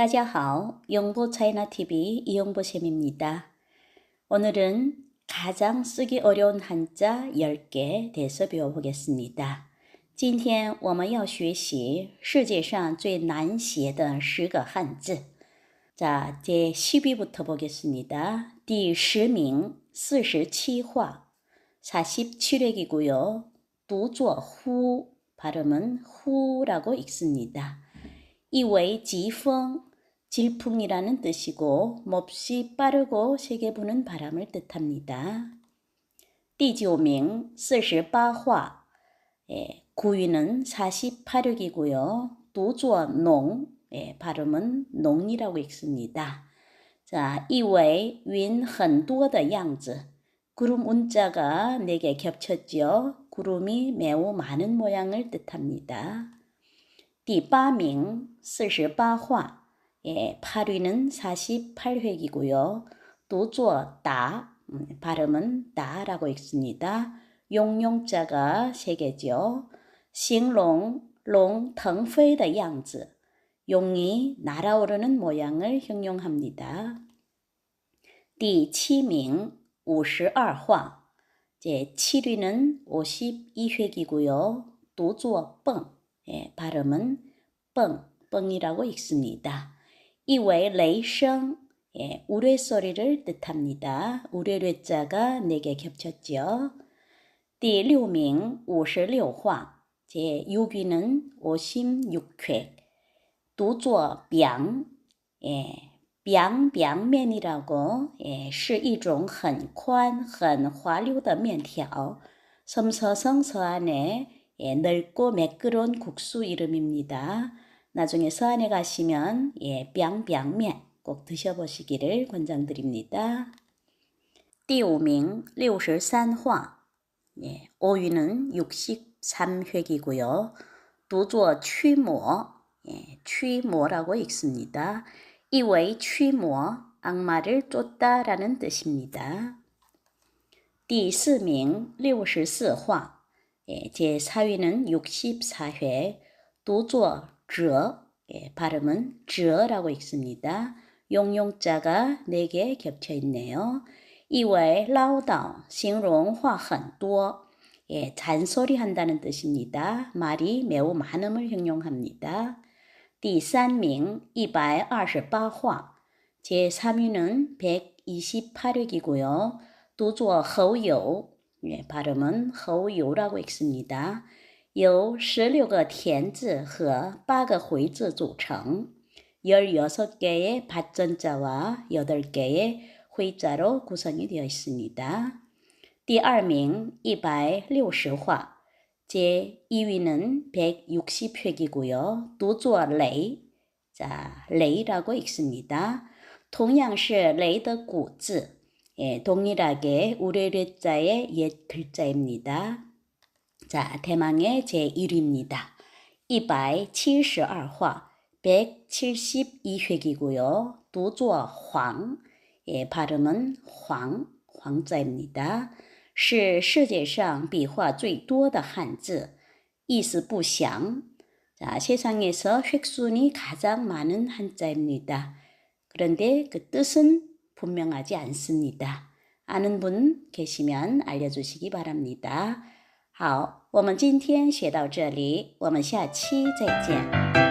大家好, 영보 차이나 TV 이영보 쌤입니다. 오늘은 가장 쓰기 어려운 한자 10개 대해서 배워보겠습니다. 今天我们要学习世界上最难写的十个汉字. 자, 제 10위부터 보겠습니다. 第10名 47화 47회기고요. 读作후 발음은 후라고 읽습니다. 이외 지풍, 질풍이라는 뜻이고 몹시 빠르고 세게 부는 바람을 뜻합니다. 第九名 48화 예, 9위는 48획이고요. 도주어 농 예, 발음은 농이라고 읽습니다. 자, 이외 윈很多的样子 구름 운자가 4개 겹쳤죠. 구름이 매우 많은 모양을 뜻합니다. 第八名 48화 예, 8위는 48획이고요. 도주어 다 음, 발음은 다라고 읽습니다. 용용자가 3개죠. 싱롱 롱 腾飞的 양즈 용이 날아오르는 모양을 형용합니다. 第七名 52화 제 7위는 52회기고요. 도주어 뻥 예, 발음은 뻥, 뻥이라고 읽습니다. 이외 레이성 예, 우레소리를 뜻합니다. 우레뢰자가 4개 겹쳤죠. 第六名 56화 제 6위는 56회 도주어 병 예, 凉凉面이라고 예, 是一种很宽很滑溜的面条. 섬서성 서안에 예, 넓고 매끄러운 국수 이름입니다. 나중에 서안에 가시면 예, 뿅뿅면 꼭 드셔보시기를 권장드립니다. 第五名 63화 예, 5위는 63회기고요. 도조 취모 예, 취모라고 읽습니다. 이외 취모 악마를 쫓다라는 뜻입니다. 第四名 64화 예, 제 4위는 64회 도조 저 예, 발음은 저라고 읽습니다. 용용자가 4개 겹쳐 있네요. 이외 라우다오, 形容话很多 예, 잔소리 한다는 뜻입니다. 말이 매우 많음을 형용합니다. 第三名 128화 제 3위는 128회이고요. 도조 허요 예, 발음은 허요라고 읽습니다. 由16个田字和8个回字组成 16개의 받전자와 8개의 회자로 구성이 되어 있습니다. 第二名 160화 제 2위는 160회기고요. 도주어 레이 자, 레이라고 읽습니다. 同样是雷的古字 예, 동일하게 우레레자의 옛 글자입니다. 자, 대망의 제1위입니다. 172화 172회기고요. 도주어 황 예, 발음은 황, 황자입니다. 是世界上笔画最多的汉字，意思不详。 자, 세상에서 획순이 가장 많은 한자입니다. 그런데 그 뜻은 분명하지 않습니다. 아는 분 계시면 알려주시기 바랍니다. 好，我们今天学到这里，我们下期再见。